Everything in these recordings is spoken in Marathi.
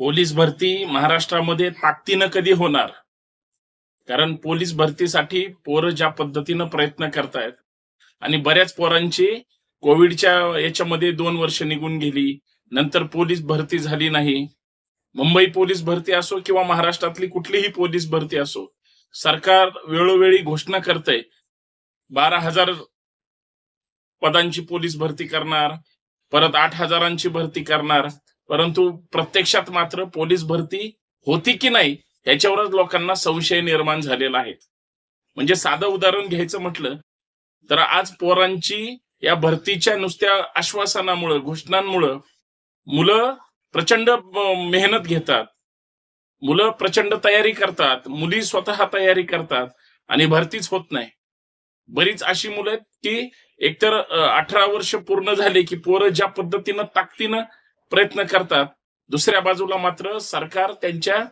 पोलीस भरती महाराष्ट्रामध्ये ताकदीनं कधी होणार? कारण पोलीस भरतीसाठी पोरं ज्या पद्धतीनं प्रयत्न करतायत आणि बऱ्याच पोरांची कोविडच्या याच्यामध्ये दोन वर्ष निघून गेली नंतर पोलीस भरती झाली नाही. मुंबई पोलीस भरती असो किंवा महाराष्ट्रातली कुठलीही पोलीस भरती असो सरकार वेळोवेळी घोषणा करतंय बारा हजार पदांची पोलीस भरती करणार परत आठ हजारांची भरती करणार परंतु प्रत्यक्षात मात्र पोलीस भरती होती की नाही याच्यावरच लोकांना संशय निर्माण झालेला आहे. म्हणजे साधं उदाहरण घ्यायचं म्हटलं तर आज पोरांची या भरतीच्या नुसत्या आश्वासनामुळं घोषणांमुळं मुलं प्रचंड मेहनत घेतात. मुलं प्रचंड तयारी करतात मुली स्वतः तयारी करतात आणि भरतीच होत नाही. बरीच अशी मुलं आहेत की एकतर अठरा वर्ष पूर्ण झाले की पोरं ज्या पद्धतीनं ताकदीनं प्रयत्न करतात. दुसऱ्या बाजूला मात्र सरकार त्यांच्या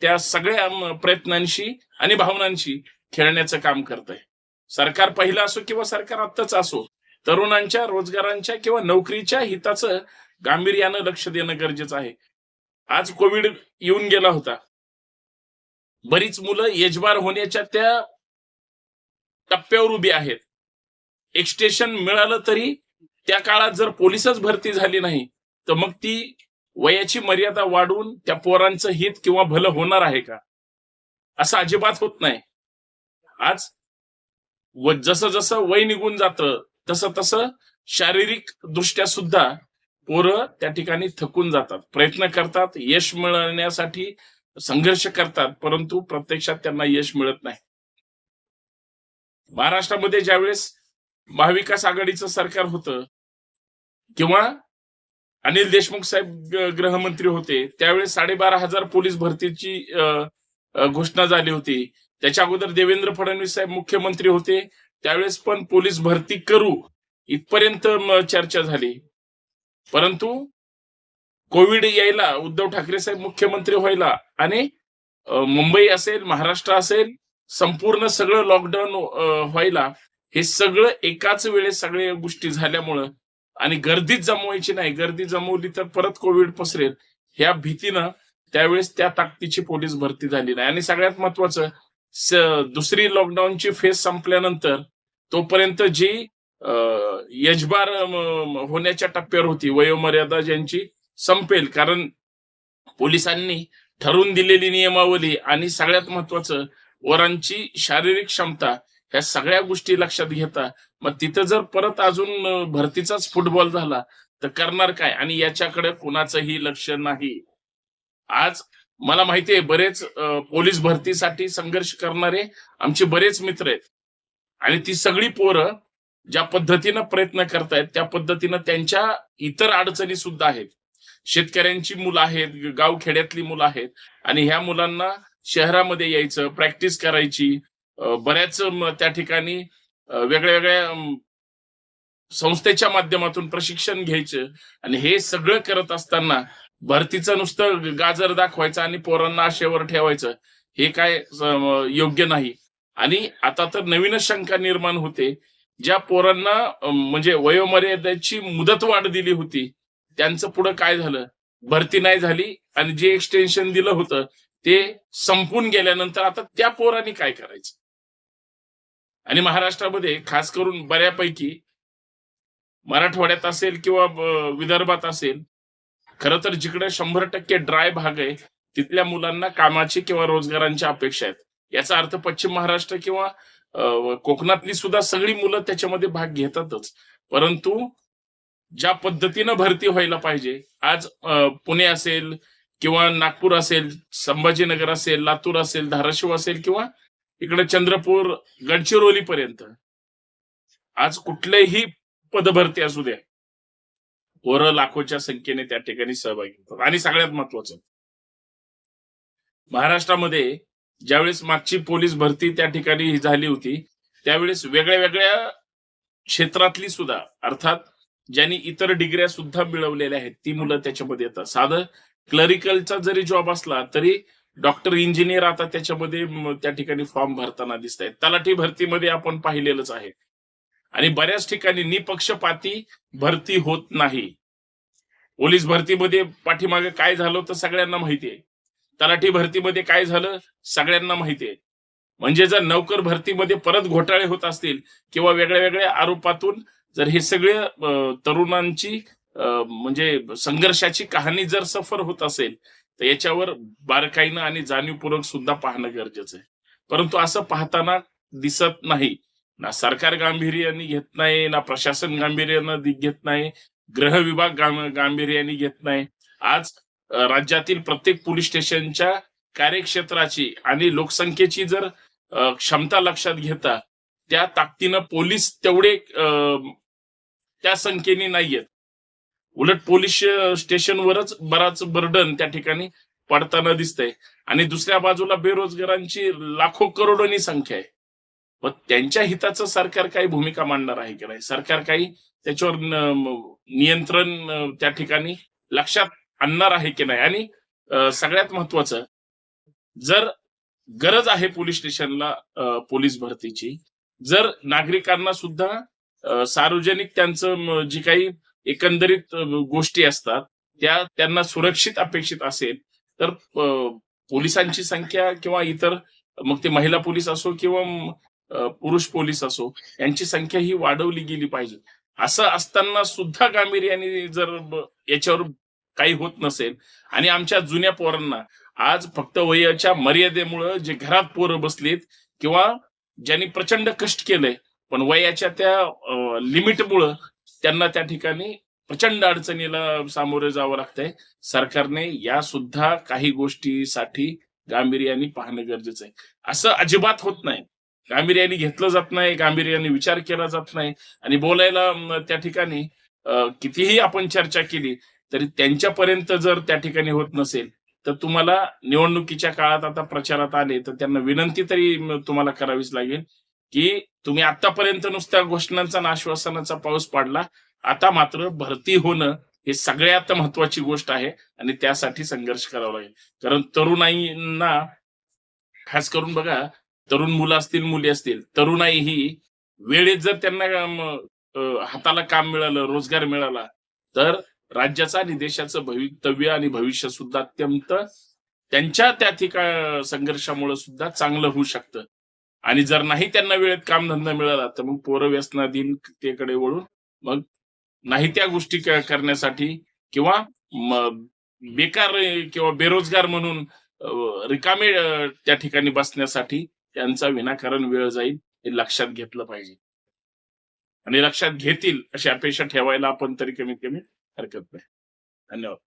त्या सगळ्या प्रयत्नांशी आणि भावनांशी खेळण्याचं काम करत आहे सरकार पहिलं असो किंवा सरकार आत्ताच असो तरुणांच्या रोजगारांच्या किंवा नोकरीच्या हिताचं गांभीर्यानं लक्ष देणं गरजेचं आहे. आज कोविड येऊन गेला होता. बरीच मुलं यजमार होण्याच्या त्या टप्प्यावर उभी आहेत. एक्सटेशन मिळालं तरी त्या काळात जर पोलीसच भरती झाली नाही तर मग ती वयाची मर्यादा वाढवून त्या पोरांचं हित किंवा भलं होणार आहे का? असं अजिबात होत नाही. आज व जसं जसं वय निघून जातं तसं तसं शारीरिक दृष्ट्या सुद्धा पोरं त्या ठिकाणी थकून जातात. प्रयत्न करतात यश मिळवण्यासाठी संघर्ष करतात परंतु प्रत्यक्षात त्यांना यश मिळत नाही. महाराष्ट्रामध्ये ज्यावेळेस महाविकास आघाडीचं सरकार होतं किंवा अनिल देशमुख साहेब गृहमंत्री होते. त्यावेळेस साडेबारा हजार पोलीस भरतीची घोषणा झाली होती. त्याच्या अगोदर देवेंद्र फडणवीस साहेब मुख्यमंत्री होते. त्यावेळेस पण पोलीस भरती करू इथपर्यंत चर्चा झाली. परंतु कोविड यायला उद्धव ठाकरे साहेब मुख्यमंत्री व्हायला आणि मुंबई असेल महाराष्ट्र असेल संपूर्ण सगळं लॉकडाऊन व्हायला हे सगळं एकाच वेळेस सगळ्या गोष्टी झाल्यामुळं आणि गर्दीच जमवायची नाही. गर्दी जमवली तर परत कोविड पसरेल. ह्या भीतीनं त्यावेळेस त्या ताकदीची पोलीस भरती झाली नाही. आणि सगळ्यात महत्वाचं दुसरी लॉकडाऊनची फेज संपल्यानंतर तोपर्यंत जी यजबार होण्याच्या टप्प्यावर होती वयोमर्यादा ज्यांची संपेल. कारण पोलिसांनी ठरवून दिलेली नियमावली आणि सगळ्यात महत्वाचं वरांची शारीरिक क्षमता ह्या सगळ्या गोष्टी लक्षात घेता मग तिथं जर परत अजून भरतीचाच फुटबॉल झाला तर करणार काय? आणि याच्याकडे कुणाचंही लक्ष नाही. आज मला माहिती आहे बरेच पोलीस भरतीसाठी संघर्ष करणारे आमचे बरेच मित्र आहेत. आणि ती सगळी पोरं ज्या पद्धतीनं प्रयत्न करतायत त्या पद्धतीनं त्यांच्या इतर अडचणी सुद्धा आहेत. शेतकऱ्यांची मुलं आहेत गाव खेड्यातली मुलं आहेत. आणि ह्या मुलांना शहरामध्ये यायचं प्रॅक्टिस करायची बऱ्याच त्या ठिकाणी वेगळ्या वेगळ्या संस्थेच्या माध्यमातून प्रशिक्षण घ्यायचं आणि हे सगळं करत असताना भरतीचं नुसतं गाजर दाखवायचं आणि पोरांना आशेवर ठेवायचं हे काय योग्य नाही. आणि आता तर नवीनच शंका निर्माण होते. ज्या पोरांना म्हणजे वयोमर्यादेची मुदतवाढ दिली होती त्यांचं पुढं काय झालं? भरती नाही झाली आणि जे एक्सटेन्शन दिलं होतं ते संपून गेल्यानंतर आता त्या पोरांनी काय करायचं? आणि महाराष्ट्रामध्ये खास करून बऱ्यापैकी मराठवाड्यात असेल किंवा विदर्भात असेल खरं तर जिकडे शंभर टक्के ड्राय भाग आहे तिथल्या मुलांना कामाची किंवा रोजगारांच्या अपेक्षा आहेत. याचा अर्थ पश्चिम महाराष्ट्र किंवा कोकणातली सुद्धा सगळी मुलं त्याच्यामध्ये भाग घेतातच. परंतु ज्या पद्धतीनं भरती व्हायला पाहिजे आज पुणे असेल किंवा नागपूर असेल संभाजीनगर असेल लातूर असेल धाराशिव असेल किंवा इकडे चंद्रपूर गडचिरोली पर्यंत आज कुठलेही पदभरती असू द्या. वर लाखोच्या संख्येने त्या ठिकाणी सहभागी होतात. आणि सगळ्यात महत्वाचं महाराष्ट्रामध्ये ज्यावेळेस मागची पोलीस भरती त्या ठिकाणी झाली होती त्यावेळेस वेगळ्या वेगळ्या क्षेत्रातली सुद्धा अर्थात ज्यांनी इतर डिग्र्या सुद्धा मिळवलेल्या आहेत ती मुलं त्याच्यामध्ये येतात. साधं क्लरिकलचा जरी जॉब असला तरी डॉक्टर इंजिनियर आता त्याच्यामध्ये त्या ठिकाणी फॉर्म भरताना दिसत आहेत तलाठी भरतीमध्ये आपण पाहिलेलंच आहे. आणि बऱ्याच ठिकाणी निपक्षपाती भरती होत नाही. पोलीस भरतीमध्ये पाठीमागे काय झालं तर सगळ्यांना माहिती आहे. तलाठी भरतीमध्ये काय झालं सगळ्यांना माहिती आहे. म्हणजे जर नौकर भरतीमध्ये परत घोटाळे होत असतील किंवा वेगळ्या वेगळ्या आरोपातून जर हे सगळे तरुणांची म्हणजे संघर्षाची कहाणी जर सफर होत असेल तर याच्यावर बारकाईनं आणि जाणीवपूर्वक सुद्धा पाहणं गरजेचं आहे. परंतु असं पाहताना दिसत नाही. ना सरकार गांभीर्याने घेत नाही ना प्रशासन गांभीर्यानं घेत नाही गृह विभाग गांभीर्याने घेत नाही. आज राज्यातील प्रत्येक पोलीस स्टेशनच्या कार्यक्षेत्राची आणि लोकसंख्येची जर क्षमता लक्षात घेता त्या ताकदीनं पोलीस तेवढे त्या संख्येने नाहीयेत. उलट पोलीस स्टेशनवरच बराच बर्डन त्या ठिकाणी पडताना दिसतंय. आणि दुसऱ्या बाजूला बेरोजगारांची लाखो करोडोनी संख्या आहे. मग त्यांच्या हिताचं सरकार काही भूमिका मांडणार आहे की नाही? सरकार काही त्याच्यावर नियंत्रण त्या ठिकाणी लक्षात आणणार आहे की नाही? आणि सगळ्यात महत्वाचं जर गरज आहे पोलीस स्टेशनला पोलीस भरतीची जर नागरिकांना सुद्धा सार्वजनिक त्यांचं जी काही एकंदरीत गोष्टी असतात त्या त्यांना सुरक्षित अपेक्षित असेल तर पोलिसांची संख्या किंवा इतर मग ते महिला पोलीस असो किंवा पुरुष पोलीस असो यांची संख्या ही वाढवली गेली पाहिजे. असं असताना सुद्धा गांभीर्याने जर याच्यावर काही होत नसेल आणि आमच्या जुन्या पोरांना आज फक्त वयाच्या मर्यादेमुळं जे घरात पोरं बसलीत किंवा ज्यांनी प्रचंड कष्ट केलंय पण वयाच्या त्या लिमिटमुळं त्यांना त्या ठिकाणी प्रचंड अडचणीला सामोरे जावं लागतंय. सरकारने या सुद्धा काही गोष्टीसाठी गांभीर्याने पाहणं गरजेचं आहे. असं अजिबात होत नाही. गांभीर्याने घेतलं जात नाही गांभीर्याने विचार केला जात नाही. आणि बोलायला त्या ठिकाणी कितीही आपण चर्चा केली तरी त्यांच्यापर्यंत जर त्या ठिकाणी होत नसेल तर तुम्हाला निवडणुकीच्या काळात आता प्रचारात आले तर त्यांना विनंती तरी तुम्हाला करावीच लागेल. की तुम्ही आतापर्यंत नुसत्या घोषणांचा आणि आश्वासनाचा पाऊस पाडला आता मात्र भरती होणं हे सगळ्यात महत्वाची गोष्ट आहे आणि त्यासाठी संघर्ष करावा लागेल. कारण तरुणाईंना खास करून बघा तरुण मुलं असतील मुली असतील तरुणाई ही वेळेत जर त्यांना हाताला काम मिळालं रोजगार मिळाला तर राज्याचं आणि देशाचं भवितव्य आणि भविष्य सुद्धा अत्यंत त्यांच्या त्या ठिकाण संघर्षामुळे सुद्धा चांगलं होऊ शकतं. आणि जर नाही त्यांना वेळेत कामधंदा मिळाला तर मग पोरं व्यसनाधीनतेकडे वळून मग नाही त्या गोष्टी करण्यासाठी किंवा बेकार किंवा बेरोजगार म्हणून रिकामे त्या ठिकाणी बसण्यासाठी त्यांचा विनाकारण वेळ जाईल हे लक्षात घेतलं पाहिजे. आणि लक्षात घेतील अशी अपेक्षा ठेवायला आपण तरी कमीत कमी हरकत नाही. धन्यवाद.